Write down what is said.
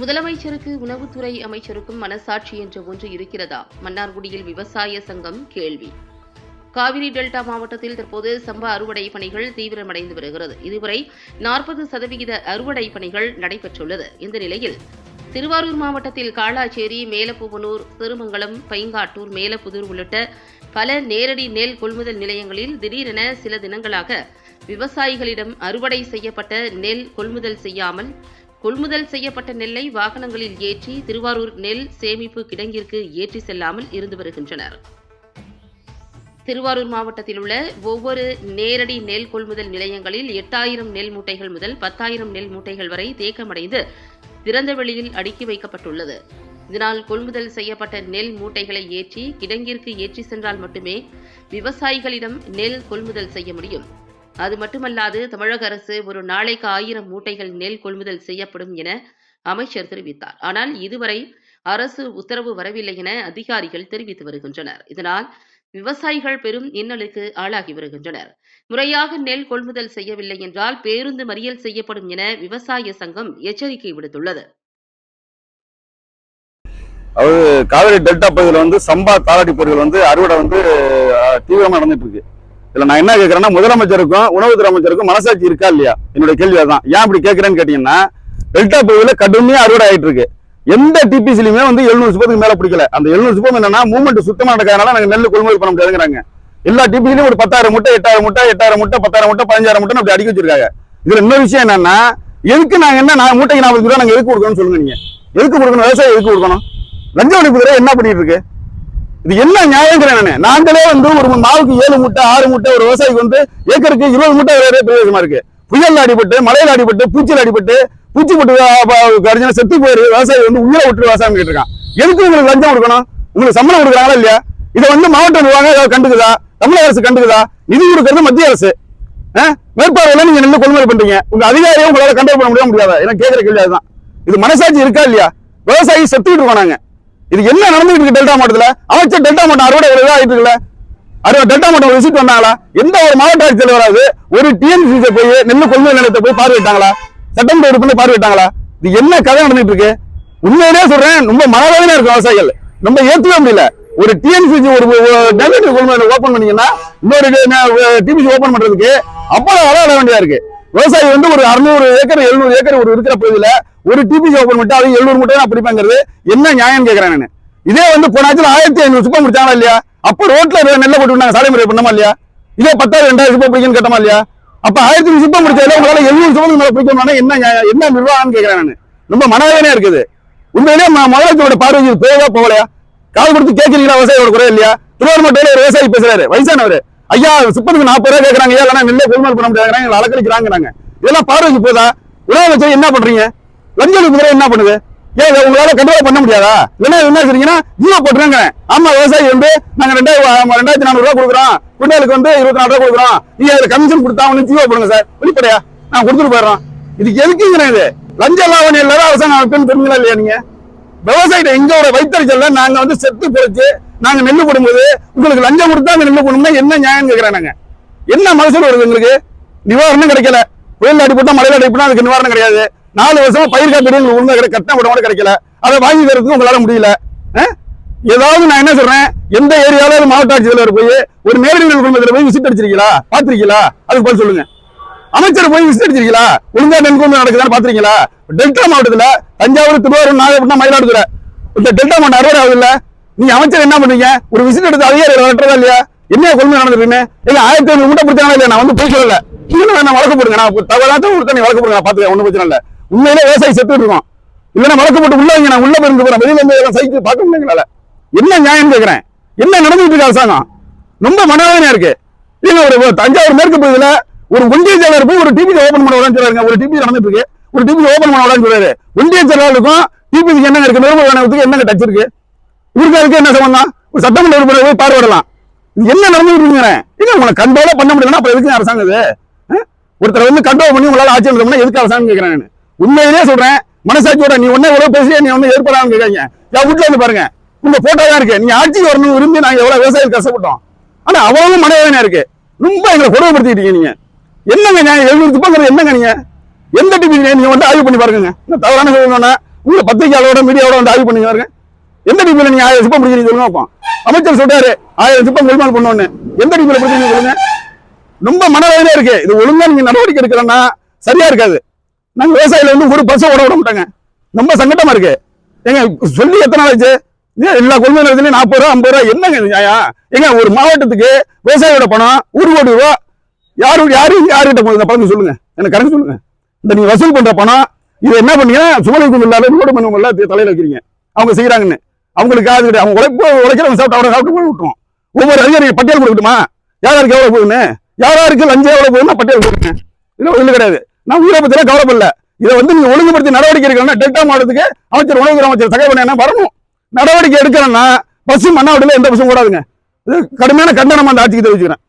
முதலமைச்சருக்கு உணவுத்துறை அமைச்சருக்கும் மனசாட்சி என்ற ஒன்று இருக்கிறதா? மன்னார்குடியில் விவசாய சங்கம் கேள்வி. காவிரி டெல்டா மாவட்டத்தில் தற்போது சம்பா அறுவடை பணிகள் தீவிரமடைந்து வருகிறது. இதுவரை நாற்பது சதவிகித அறுவடை பணிகள் நடைபெற்றுள்ளது. இந்த நிலையில் திருவாரூர் மாவட்டத்தில் காளாச்சேரி மேலப்புவனூர் திருமங்கலம் பைங்காட்டூர் மேலப்புதூர் உள்ளிட்ட பல நேரடி நெல் கொள்முதல் நிலையங்களில் திடீரென சில தினங்களாக விவசாயிகளிடம் அறுவடை செய்யப்பட்ட நெல் கொள்முதல் செய்யாமல் கொள்முதல் செய்யப்பட்ட நெல்லை வாகனங்களில் ஏற்றி திருவாரூர் நெல் சேமிப்பு கிடங்கிற்கு ஏற்றி செல்லாமல் இருந்து வருகின்றனர். திருவாரூர் மாவட்டத்தில் உள்ள ஒவ்வொரு நேரடி நெல் கொள்முதல் நிலையங்களில் எட்டாயிரம் நெல் மூட்டைகள் முதல் பத்தாயிரம் நெல் மூட்டைகள் வரை தேக்கமடைந்து திறந்த வெளியில் அடுக்கி வைக்கப்பட்டுள்ளது. இதனால் கொள்முதல் செய்யப்பட்ட நெல் மூட்டைகளை ஏற்றி கிடங்கிற்கு ஏற்றி சென்றால் மட்டுமே விவசாயிகளிடம் நெல் கொள்முதல் செய்ய முடியும். அது மட்டுமல்லாது தமிழக அரசு ஒரு நாளைக்கு ஆயிரம் மூட்டைகள் நெல் கொள்முதல் செய்யப்படும் என அமைச்சர் தெரிவித்தார். ஆனால் இதுவரை அரசு உத்தரவு வரவில்லை என அதிகாரிகள் தெரிவித்து வருகின்றனர். இதனால் விவசாயிகள் பெரும் இன்னலுக்கு ஆளாகி வருகின்றனர். முறையாக நெல் கொள்முதல் செய்யவில்லை என்றால் பேருந்து மறியல் செய்யப்படும் என விவசாய சங்கம் எச்சரிக்கை விடுத்துள்ளது. அதாவது காவிரி டெல்டா பகுதியில் வந்து சம்பா தாளாடி பொருட்கள் வந்து அறுவடை வந்து தீவிரமாக நடந்துட்டு இருக்கு. இதுல நான் என்ன கேட்கறேன்னா முதலமைச்சருக்கும் உணவுத்துறை அமைச்சருக்கும் மனசாட்சி இருக்கா இல்லையா? என்னுடைய கேள்வி அதான் ஏன் அப்படி கேட்கறேன்னு கேட்டீங்கன்னா டெல்டா பகுதியில் கடுமையா அறுவடை ஆயிட்டு இருக்கு எந்த டிபிசிலுமே வந்து எழுநூறு சுப்பத்துக்கு மேல பிடிக்கல. அந்த எழுநூறு சுப்பம் என்னன்னா மூவ்மெண்ட் சுத்தமா நடக்காதனால நாங்க நெல் கொள்முதல் பண்ண முடியாதுங்கிறாங்க. எல்லா டிபிசிலையும் ஒரு பத்தாயிரம் முட்டை எட்டாயிரம் முட்டை எட்டாயிரம் முட்டை பத்தாயிரம் முட்டை பதினஞ்சாயிரம் முட்டை அப்படி அடிக்க வச்சிருக்காங்க. இதுல இன்னொரு விஷயம் என்னன்னா எதுக்கு நாங்க என்ன நான் மூட்டைக்கு நாற்பது ரூபா நாங்க எதுக்கு கொடுக்கணும்னு சொல்லுங்க நீங்க. எதுக்கு கொடுக்கணும்? விவசாயம் எதுக்கு கொடுக்கணும்? லஞ்ச ஒழிப்பு என்ன பண்ணிட்டு இருக்கு? இது என்ன நியாயங்கிறேன் நானு? நாங்களே வந்து ஒரு நாளுக்கு ஏழு முட்டை ஆறு முட்டை ஒரு விவசாயிக்கு வந்து ஏக்கருக்கு இருபது முட்டை ஒரே பிரயோஜனமா இருக்கு. புயல் அடிபட்டு மழையில அடிபட்டு பூச்சியில் அடிபட்டு பூச்சி போட்டு கடிஞ்சா செத்து போயிரு விவசாயி வந்து உயிரை விட்டு விவசாயம் கேட்டு இருக்கான் எதுக்கு உங்களுக்கு லஞ்சம் கொடுக்கணும்? உங்களுக்கு சம்பளம் கொடுக்குறாங்களா இல்லையா? இதை வந்து மாவட்ட நிர்வாகம் ஏதாவது கண்டுக்குதா? தமிழக அரசு கண்டுக்குதா? நிதி கொடுக்கறது மத்திய அரசு. ஆ? மேற்பார்வையில நீங்க நின்று கொள்முதல் பண்றீங்க. உங்க அதிகாரியும் உங்களால கண்ட்ரோல் பண்ண முடியாது முடியாதா? ஏன்னா கேட்கிற கேள்வி அதுதான். இது மனசாட்சி இருக்கா இல்லையா? விவசாயி செத்துக்கிட்டு இருக்கோம் நாங்க. இது என்ன நடந்துட்டு இருக்கு டெல்டா மாவட்டத்துல? அமைச்சர் டெல்டா மாவட்டம் அறுவடை இதாக ஆயிட்டு இருக்குல்ல? அறுவடை டெல்டா மாவட்டம் விசிட் வந்தாங்களா எந்த ஒரு மாவட்ட ஆட்சியர் வராது ஒரு டிஎன்சிசி போய் நெல் கொள்முதல் நிலையத்தை போய் பார்வையிட்டாங்களா? சட்டமன்ற உறுப்பினர் பார்வையிட்டாங்களா? இது என்ன கதை நடந்துட்டு இருக்கு? உண்மையிலேயே சொல்றேன் ரொம்ப மனவேதனையா இருக்கும் விவசாயிகள். நம்ம ஏற்றுக்க முடியல. ஒரு டிஎன்சிசி ஒரு டெல்டா கொள்முதல் ஓபன் பண்ணீங்கன்னா இன்னொரு டிபிசி ஓபன் பண்றதுக்கு அவ்வளவு அழகாட வேண்டியதா இருக்கு. விவசாயி வந்து ஒரு அறுநூறு ஏக்கர் எழுநூறு ஏக்கர் ஒரு இருக்கிற பகுதியில ஒரு டிபிசி ஓப்பன் மட்டும் அது எழுநூறு மட்டும் தான் பிடிப்பாங்கிறது என்ன நியாயம் கேட்கறேன் நான். இதே வந்து போனாச்சும் ஆயிரத்தி ஐநூறு சுப்பம் முடிச்சாங்களா இல்லையா? அப்ப ரோட்ல நெல்லை போட்டு விட்டாங்க சாலை முறை பண்ணமா இல்லையா? இதே பத்தாயிரம் ரெண்டாயிரம் சுப்பம் பிடிக்குன்னு கேட்டமா இல்லையா? அப்ப ஆயிரத்தி ஐநூறு சுப்பம் முடிச்சால உங்களால எழுநூறு சுப்பம் மேல பிடிக்கணும்னா என்ன நியாயம்? என்ன நிர்வாகம்னு கேட்கறேன் நான். ரொம்ப மனவேதனையா இருக்குது. உண்மையிலேயே ம- முதலமைச்சரோட பார்வைக்கு போகவா போகலையா? கால் கொடுத்து கேட்கறீங்களா விவசாயியோட குறை இல்லையா? திருவாரூர் மாவட்டத்தில் ஒரு விவசாயி பேசுறாரு வயசானவர். ஐயா சுப்பத்துக்கு நாற்பது ரூபா கேட்கறாங்க ஐயா இல்லைன்னா நெல்லை கொள்முதல் பண்ண முடியாது எங்களை அலக்கழிக்கிறாங்க இதெல்லாம் பார்வைக்கு போதா உணவமைச்சர் என்ன பண்றீங்க? லஞ்ச ஒழிப்புத்துறை என்ன பண்ணுது? ஏன் உங்களால கண்ட்ரோல் பண்ண முடியாதா? இல்லைன்னா என்ன செய்றீங்கன்னா ஜீவோ போட்டுருங்க ஆமா விவசாயி வந்து நாங்க ரெண்டாயிரம் ரெண்டாயிரத்தி நானூறு ரூபா கொடுக்குறோம். குண்டாலுக்கு வந்து இருபத்தி நாலு ரூபா கொடுக்குறோம். நீங்க அதுல கமிஷன் கொடுத்தா ஒன்று ஜீவோ போடுங்க சார். வெளிப்படையா. நான் கொடுத்துட்டு போயிடுறோம் இதுக்கு எதுக்குங்கிறேன் இது? லஞ்ச லாவணி இல்லாத அரசாங்கம் அமைப்புன்னு தெரியுங்களா இல்லையா நீங்க? விவசாயிட்ட எங்களோட வைத்தறிச்சல்ல. நாங்க வந்து செத்து பிழைச்சு நாங்க நெல் போடும்போது உங்களுக்கு லஞ்சம் கொடுத்தா அந்த நெல்லு போடணும்னா என்ன நியாயம் கேட்கிறேன் நாங்க. என்ன மகசூல் வருது உங்களுக்கு? நிவாரணம் கிடைக்கல. புயல் அடிப்பட்டா மழையில அடிப்பட்டா அதுக்கு நிவாரணம் கிடையாது. நாலு வருஷமா பயிர் காப்பீடு உங்களுக்கு உண்மை கட்ட கூட கிடைக்கல. அதை வாங்கி தரதுக்கு உங்களால முடியல. ஆ? ஏதாவது நான் என்ன சொல்றேன்? எந்த ஏரியாவில மாவட்ட ஆட்சித்தலைவர் போய் ஒரு நேரடி குடும்பத்தில் போய் விசிட் அடிச்சிருக்கீங்களா? பாத்திருக்கீங்களா அதுக்கு பதில் சொல்லுங்க. அமைச்சர் போய் விசிட் அடிச்சிருக்கீங்களா? ஒழுங்கா நெல் நடக்குதா நடக்குதான்னு பாத்திருக்கீங்களா? டெல்டா மாவட்டத்துல தஞ்சாவூர் திருவாரூர் நாகப்பட்டினம் மயிலாடுதுறை. இந்த டெல்டா மாவட்டம் அறுவடை ஆகுது இல்ல. நீங்க அமைச்சர் என்ன பண்றீங்க? ஒரு விசிட் எடுத்து அதிகாரி வெட்டுறதா இல்லையா? என்ன கொள்கை நடந்துருக்குன்னு? இல்ல ஆயிரத்தி ஐநூறு மூட்டை பிடிச்சாங்களா இல்லையா? நான் வந்து போய் சொல்லல. இன்னும் நான் வழக்கு போடுங்க நான் தகவலாத்த ஒரு நீ வழக்கு போடுங்க நான் பாத்துக்க ஒண்ணும் பிரச்சனை இல்ல. உண்மையிலே விவசாயி செத்து இருக்கோம். இல்லைன்னா வழக்கு போட்டு உள்ள வைங்க. நான் உள்ள போயிருந்து போறேன். வெளியில இருந்து சைக்கிள் பார்க்க முடியுங்களால என்ன நியாயம் கேட்கிறேன் என்ன நடந்துட்டு இருக்கு அரசாங்கம்? ரொம்ப மனவேதனையா இருக்கு. நீங்க ஒரு தஞ்சாவூர் மேற்கு பகுதியில ஒரு ஒன்றிய செயலர் இருக்கும் ஒரு டிபி ஓபன் பண்ண விடான்னு சொல்றாங்க ஒரு டிபி நடந்துட்டு இருக்கு ஒரு டிபி ஓபன் பண்ண விடான்னு சொல்றாரு. ஒன்றிய செயலாளருக்கும் டிபிக்கு என்ன இருக்கு? நிர்மல வேணத்துக்கு என்ன டச் இருக்கு? இவருக்கு அதுக்கு என்ன சம்பந்தம்? ஒரு சட்டமன்ற உறுப்பினர் போய் பார்வையிடலாம் இது என்ன நடந்துட்டு இருக்குங்கிறேன் இல்ல உங்களை கண்ட்ரோல பண்ண முடியலன்னா அப்புறம் எதுக்கு அரசாங்கம் இது ஆ? ஒருத்தரை வந்து கண்ட்ரோல் பண்ணி உங்களால ஆட்சி நடத்தணும்னா எதுக்கு அரசாங்கம் கேட்கிறேன் நான் உண்மையிலேயே சொல்றேன். மனசாட்சியோட நீ ஒன்னே எவ்வளவு பேசி நீ ஒன்னும் ஏற்படாம கேட்காங்க என் வீட்டுல வந்து பாருங்க. உங்க போட்டோ தான் இருக்கு. நீங்க ஆட்சிக்கு வரணும் விரும்பி நாங்க எவ்வளவு விவசாயிகள் கஷ்டப்பட்டோம். ஆனா அவ்வளவு மனவேதனை இருக்கு. ரொம்ப எங்களை கொடுமைப்படுத்திட்டீங்க நீங்க. என்னங்க நியாயம் எழுநூறு துப்பாங்கிறது என்னங்க நீங்க? எந்த டிவி நீங்க? வந்து ஆய்வு பண்ணி பாருங்க இந்த தவறான சொல்லணும்னா உங்களை பத்திரிகையாளரோட மீடியாவோட வந்து ஆய்வு பண்ணி பாருங்க. எந்த டிவியில நீங்க ஆயிரம் சிப்பம் பிடிக்கிறீங்க சொல்லுங்க பார்ப்போம். அமைச்சர் சொல்றாரு ஆயிரம் சிப்பம் கொள்மால் பண்ணோன்னு எந்த டிவியில பிடிக்கிறீங்க சொல்லுங்க. ரொம்ப மனவேதனையா இருக்கு. இது ஒழுங்கா நீங்க நடவடிக்கை எடுக்கிறேன்னா சரியா இருக்காது. நாங்க விவசாயில வந்து ஒரு பஸ் ஓட விட மாட்டாங்க. ரொம்ப சங்கடமா இருக்கு. ஏங்க சொல்லி எத்தனை ஆச்சு? ஏன் எல்லா கொள்முதல் நாற்பது ரூபா ஐம்பது ரூபா என்னங்க நியாயம் ஏங்க ஒரு மாவட்டத்துக்கு விவசாயியோட பணம் ஒரு கோடி ரூபா யாரு யாரு யாருகிட்ட போகுது பணத்தை சொல்லுங்க? எனக்கு கணக்கு சொல்லுங்க. இந்த நீங்க வசூல் பண்ற பணம் இதை என்ன பண்ணீங்கன்னா சுமலைக்கும் இல்லாத ரோடு மண்ணும் இல்ல தலையில வைக்கிறீங்க. அவங்க செய்யறாங்கன்னு அவங்களுக்கு காது கிடையாது அவங்க உழைப்பு உழைக்கிறவங்க சாப்பிட்டு அவரை சாப்பிட்டு போய் விட்டுரும். ஒவ்வொரு அதிகாரி பட்டியல் கொடுக்கட்டுமா யார் எவ்வளவு போகுதுன்னு? யார் யாருக்கு லஞ்சம் எவ்வளவு போகுதுன்னு பட்டியல் கொடுங்க இல்லை ஒண்ணு கிடையாது. நான் உயிரை பத்திலாம் கவலைப்படல. இதை வந்து நீங்க ஒழுங்குபடுத்தி நடவடிக்கை எடுக்கணும்னா டெல்டா மாவட்டத்துக்கு அமைச்சர் உணவுத்துறை அமைச்சர் தகவல் என்ன வரணும். நடவடிக்கை எடுக்கணும்னா பசு மண்ணாவட்டில எந்த பஸ்ஸும் கூடாதுங்க இது கடுமையான கண்டனம் அந்த ஆட்சிக்கு தெரிவிச்சுக்கிறேன்.